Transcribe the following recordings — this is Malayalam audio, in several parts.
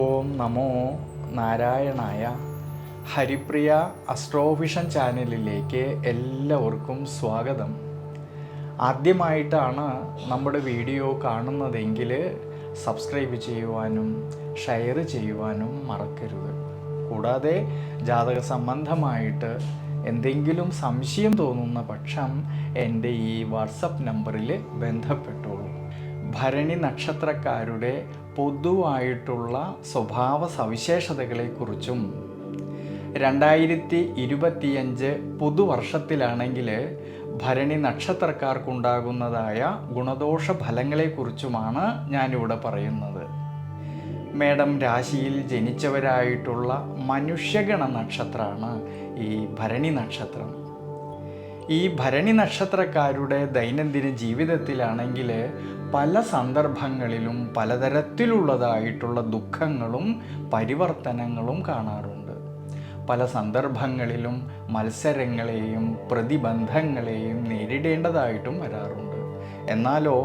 ഓം നമോ നാരായണായ ഹരിപ്രിയ അസ്ട്രോവിഷൻ ചാനലിലേക്ക് എല്ലാവർക്കും സ്വാഗതം. ആദ്യമായിട്ടാണ് നമ്മുടെ വീഡിയോ കാണുന്നതെങ്കിൽ സബ്സ്ക്രൈബ് ചെയ്യുവാനും ഷെയർ ചെയ്യുവാനും മറക്കരുത്. കൂടാതെ ജാതക സംബന്ധമായിട്ട് എന്തെങ്കിലും സംശയം തോന്നുന്ന പക്ഷം എന്റെ ഈ വാട്സപ്പ് നമ്പറിൽ ബന്ധപ്പെട്ടോളൂ. ഭരണി നക്ഷത്രക്കാരുടെ പൊതുവായിട്ടുള്ള സ്വഭാവ സവിശേഷതകളെക്കുറിച്ചും രണ്ടായിരത്തി ഇരുപത്തിയഞ്ച് പുതുവർഷത്തിലാണെങ്കിൽ ഭരണി നക്ഷത്രക്കാർക്കുണ്ടാകുന്നതായ ഗുണദോഷ ഫലങ്ങളെക്കുറിച്ചുമാണ് ഞാനിവിടെ പറയുന്നത്. മേഡം രാശിയിൽ ജനിച്ചവരായിട്ടുള്ള മനുഷ്യഗണ നക്ഷത്രമാണ് ഈ ഭരണി നക്ഷത്രം. ഈ ഭരണി നക്ഷത്രക്കാരുടെ ദൈനംദിന ജീവിതത്തിലാണെങ്കിൽ പല സന്ദർഭങ്ങളിലും പലതരത്തിലുള്ളതായിട്ടുള്ള ദുഃഖങ്ങളും പരിവർത്തനങ്ങളും കാണാറുണ്ട്. പല സന്ദർഭങ്ങളിലും മത്സരങ്ങളെയും പ്രതിബന്ധങ്ങളെയും നേരിടേണ്ടതായിട്ടും വരാറുണ്ട്. എന്നാലോ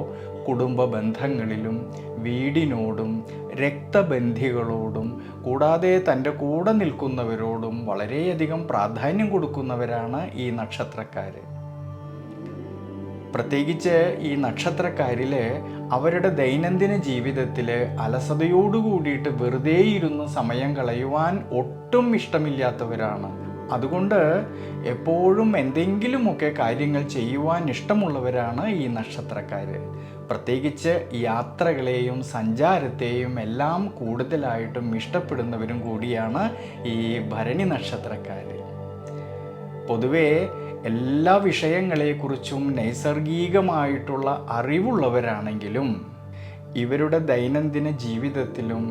കുടുംബ ബന്ധങ്ങളിലും വീടിനോടും രക്തബന്ധികളോടും കൂടാതെ തന്റെ കൂടെ നിൽക്കുന്നവരോടും വളരെയധികം പ്രാധാന്യം കൊടുക്കുന്നവരാണ് ഈ നക്ഷത്രക്കാർ പ്രത്യേകിച്ച് ഈ നക്ഷത്രക്കാരിൽ അവരുടെ ദൈനംദിന ജീവിതത്തിൽ അലസതയോടു കൂടിയിട്ട് വെറുതെ ഇരുന്ന് സമയം കളയുവാൻ ഒട്ടും ഇഷ്ടമില്ലാത്തവരാണ്. അതുകൊണ്ട് എപ്പോഴും എന്തെങ്കിലുമൊക്കെ കാര്യങ്ങൾ ചെയ്യുവാൻ ഇഷ്ടമുള്ളവരാണ് ഈ നക്ഷത്രക്കാർ പ്രത്യേകിച്ച് യാത്രകളെയും സഞ്ചാരത്തെയും എല്ലാം കൂടുതലായിട്ടും ഇഷ്ടപ്പെടുന്നവരും കൂടിയാണ് ഈ ഭരണി നക്ഷത്രക്കാർ പൊതുവേ എല്ലാ വിഷയങ്ങളെക്കുറിച്ചും നൈസർഗികമായിട്ടുള്ള അറിവുള്ളവരാണെങ്കിലും ഇവരുടെ ദൈനംദിന ജീവിതത്തിലും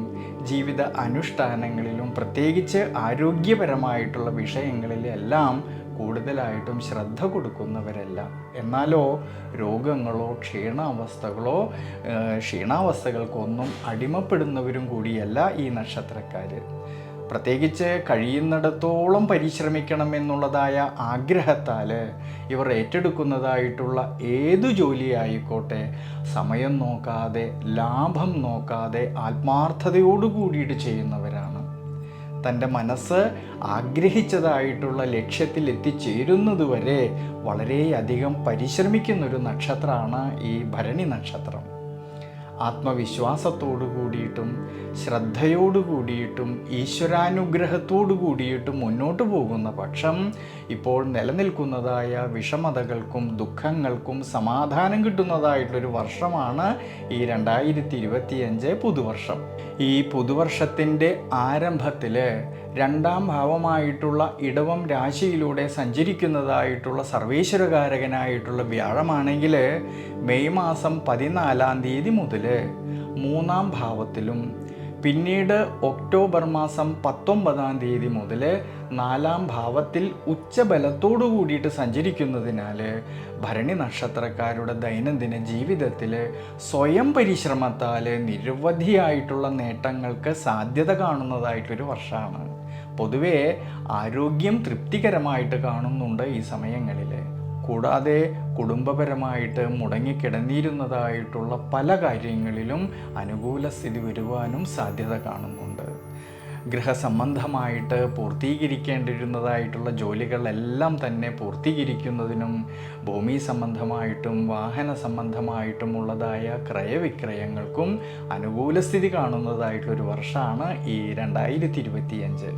ജീവിത അനുഷ്ഠാനങ്ങളിലും പ്രത്യേകിച്ച് ആരോഗ്യപരമായിട്ടുള്ള വിഷയങ്ങളിലെല്ലാം കൂടുതലായിട്ടും ശ്രദ്ധ കൊടുക്കുന്നവരല്ല. എന്നാലോ രോഗങ്ങളോ ക്ഷീണാവസ്ഥകളോ ക്ഷീണാവസ്ഥകൾക്കൊന്നും അടിമപ്പെടുന്നവരും കൂടിയല്ല ഈ നക്ഷത്രക്കാർ പ്രത്യേകിച്ച് കഴിയുന്നിടത്തോളം പരിശ്രമിക്കണം എന്നുള്ളതായ ആഗ്രഹത്താൽ ഇവർ ഏറ്റെടുക്കുന്നതായിട്ടുള്ള ഏതു ജോലിയായിക്കോട്ടെ സമയം നോക്കാതെ ലാഭം നോക്കാതെ ആത്മാർത്ഥതയോടു കൂടിയിട്ട് ചെയ്യുന്നവരാണ്. തന്റെ മനസ്സ് ആഗ്രഹിച്ചതായിട്ടുള്ള ലക്ഷ്യത്തിൽ എത്തിച്ചേരുന്നതുവരെ വളരെയധികം പരിശ്രമിക്കുന്നൊരു നക്ഷത്രമാണ് ഈ ഭരണി നക്ഷത്രം. ആത്മവിശ്വാസത്തോടു കൂടിയിട്ടും ശ്രദ്ധയോടു കൂടിയിട്ടും ഈശ്വരാനുഗ്രഹത്തോടു കൂടിയിട്ടും മുന്നോട്ട് പോകുന്ന പക്ഷം ഇപ്പോൾ നിലനിൽക്കുന്നതായ വിഷമതകൾക്കും ദുഃഖങ്ങൾക്കും സമാധാനം കിട്ടുന്നതായിട്ടൊരു വർഷമാണ് ഈ രണ്ടായിരത്തി ഇരുപത്തിയഞ്ച് പുതുവർഷം. ഈ പുതുവർഷത്തിന്റെ ആരംഭത്തിൽ രണ്ടാം ഭാവമായിട്ടുള്ള ഇടവം രാശിയിലൂടെ സഞ്ചരിക്കുന്നതായിട്ടുള്ള സർവേശ്വരകാരകനായിട്ടുള്ള വ്യാഴമാണെങ്കിൽ മെയ് മാസം പതിനാലാം തീയതി മുതൽ മൂന്നാം ഭാവത്തിലും പിന്നീട് ഒക്ടോബർ മാസം പത്തൊമ്പതാം തീയതി മുതൽ നാലാം ഭാവത്തിൽ ഉച്ചബലത്തോടു കൂടിയിട്ട് സഞ്ചരിക്കുന്നതിനാൽ ഭരണി നക്ഷത്രക്കാരുടെ ദൈനംദിന ജീവിതത്തിൽ സ്വയം പരിശ്രമത്താൽ നിരവധിയായിട്ടുള്ള നേട്ടങ്ങൾക്ക് സാധ്യത കാണുന്നതായിട്ടൊരു വർഷമാണ് പൊതുവേ ആരോഗ്യം തൃപ്തികരമായിട്ട് കാണുന്നുണ്ട് ഈ സമയങ്ങളിൽ കൂടാതെ കുടുംബപരമായിട്ട് മുടങ്ങിക്കിടന്നിരുന്നതായിട്ടുള്ള പല കാര്യങ്ങളിലും അനുകൂല സ്ഥിതി വരുവാനും സാധ്യത കാണുന്നുണ്ട്. ഗൃഹസംബന്ധമായിട്ട് പൂർത്തീകരിക്കേണ്ടിരുന്നതായിട്ടുള്ള ജോലികളെല്ലാം തന്നെ പൂർത്തീകരിക്കുന്നതിനും ഭൂമി സംബന്ധമായിട്ടും വാഹന സംബന്ധമായിട്ടുമുള്ളതായ ക്രയവിക്രയങ്ങൾക്കും അനുകൂല സ്ഥിതി കാണുന്നതായിട്ടുള്ളൊരു വർഷമാണ് ഈ രണ്ടായിരത്തി ഇരുപത്തിയഞ്ച്.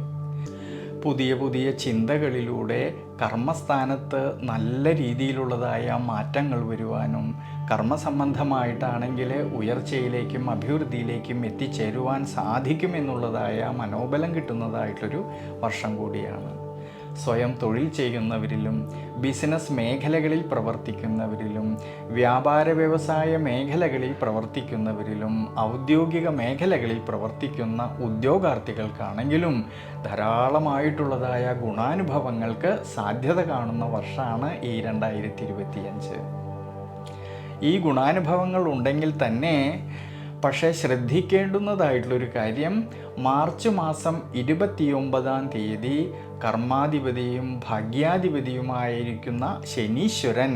പുതിയ പുതിയ ചിന്തകളിലൂടെ കർമ്മസ്ഥാനത്ത് നല്ല രീതിയിലുള്ളതായ മാറ്റങ്ങൾ വരുവാനും കർമ്മസംബന്ധമായിട്ടാണെങ്കിൽ ഉയർച്ചയിലേക്കും അഭിവൃദ്ധിയിലേക്കും എത്തിച്ചേരുവാൻ സാധിക്കുമെന്നുള്ളതായ മനോബലം കിട്ടുന്നതായിട്ടൊരു വർഷം കൂടിയാണ്. സ്വയം തൊഴിൽ ചെയ്യുന്നവരിലും ബിസിനസ് മേഖലകളിൽ പ്രവർത്തിക്കുന്നവരിലും വ്യാപാര വ്യവസായ മേഖലകളിൽ പ്രവർത്തിക്കുന്നവരിലും ഔദ്യോഗിക മേഖലകളിൽ പ്രവർത്തിക്കുന്ന ഉദ്യോഗാർത്ഥികൾക്കാണെങ്കിലും ധാരാളമായിട്ടുള്ളതായ ഗുണാനുഭവങ്ങൾക്ക് സാധ്യത കാണുന്ന വർഷമാണ് ഈ രണ്ടായിരത്തി ഇരുപത്തിയഞ്ച് ഈ ഗുണാനുഭവങ്ങൾ ഉണ്ടെങ്കിൽ തന്നെ പക്ഷേ ശ്രദ്ധിക്കേണ്ടുന്നതായിട്ടുള്ളൊരു കാര്യം മാർച്ച് മാസം ഇരുപത്തിയൊമ്പതാം തീയതി കർമാധിപതിയും ഭാഗ്യാധിപതിയുമായിരിക്കുന്ന ശനീശ്വരൻ.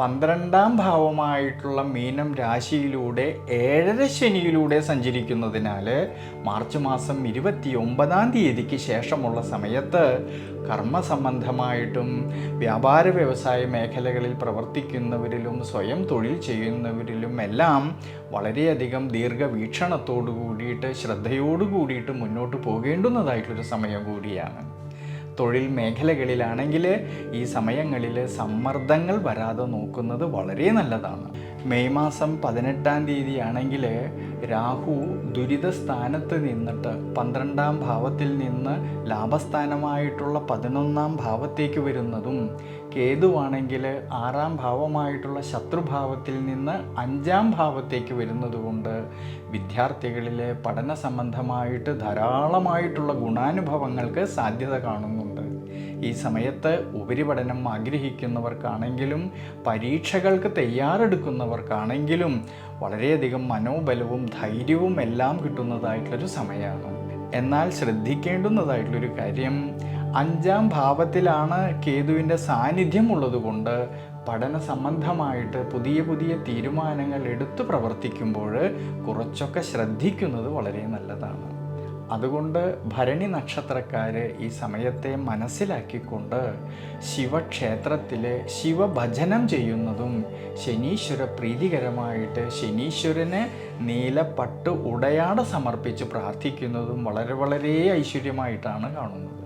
പന്ത്രണ്ടാം ഭാവമായിട്ടുള്ള മീനം രാശിയിലൂടെ ഏഴര ശനിയിലൂടെ സഞ്ചരിക്കുന്നതിനാൽ മാർച്ച് മാസം ഇരുപത്തി ഒമ്പതാം തീയതിക്ക് ശേഷമുള്ള സമയത്ത് കർമ്മസംബന്ധമായിട്ടും വ്യാപാര വ്യവസായ മേഖലകളിൽ പ്രവർത്തിക്കുന്നവരിലും സ്വയം തൊഴിൽ ചെയ്യുന്നവരിലും എല്ലാം വളരെയധികം ദീർഘവീക്ഷണത്തോടു കൂടിയിട്ട് ശ്രദ്ധയോടു കൂടിയിട്ട് മുന്നോട്ട് പോകേണ്ടുന്നതായിട്ടുള്ളൊരു സമയം കൂടിയാണ്. തൊഴിൽ മേഖലകളിലാണെങ്കിൽ ഈ സമയങ്ങളിൽ സമ്മർദ്ദങ്ങൾ വരാതെ നോക്കുന്നത് വളരെ നല്ലതാണ്. മെയ് മാസം പതിനെട്ടാം തീയതി ആണെങ്കിൽ രാഹു ദുരിത സ്ഥാനത്ത് നിന്നിട്ട് പന്ത്രണ്ടാം ഭാവത്തിൽ നിന്ന് ലാഭസ്ഥാനമായിട്ടുള്ള പതിനൊന്നാം ഭാവത്തേക്ക് വരുന്നതും കേതുവാണെങ്കിൽ ആറാം ഭാവമായിട്ടുള്ള ശത്രുഭാവത്തിൽ നിന്ന് അഞ്ചാം ഭാവത്തേക്ക് വരുന്നതുകൊണ്ട് വിദ്യാർത്ഥികളിലെ പഠന സംബന്ധമായിട്ട് ധാരാളമായിട്ടുള്ള ഗുണാനുഭവങ്ങൾക്ക് സാധ്യത കാണുന്നുണ്ട്. ഈ സമയത്ത് ഉപരിപഠനം ആഗ്രഹിക്കുന്നവർക്കാണെങ്കിലും പരീക്ഷകൾക്ക് തയ്യാറെടുക്കുന്നവർക്കാണെങ്കിലും വളരെയധികം മനോബലവും ധൈര്യവും എല്ലാം കിട്ടുന്നതായിട്ടുള്ളൊരു സമയമാണ്. എന്നാൽ ശ്രദ്ധിക്കേണ്ടുന്നതായിട്ടുള്ളൊരു കാര്യം അഞ്ചാം ഭാവത്തിലാണ് കേതുവിന്റെ സാന്നിധ്യം ഉള്ളതുകൊണ്ട് പഠന സംബന്ധമായിട്ട് പുതിയ പുതിയ തീരുമാനങ്ങൾ എടുത്തു പ്രവർത്തിക്കുമ്പോൾ കുറച്ചൊക്കെ ശ്രദ്ധിക്കുന്നത് വളരെ നല്ലതാണ്. അതുകൊണ്ട് ഭരണി നക്ഷത്രക്കാർ ഈ സമയത്തെ മനസ്സിലാക്കിക്കൊണ്ട് ശിവക്ഷേത്രത്തിൽ ശിവഭജനം ചെയ്യുന്നതും ശനീശ്വര പ്രീതികരമായിട്ട് ശനീശ്വരന് നീലപ്പട്ട് ഉടയാട സമർപ്പിച്ച് പ്രാർത്ഥിക്കുന്നതും വളരെ വളരെ ഐശ്വര്യമായിട്ടാണ് കാണുന്നത്.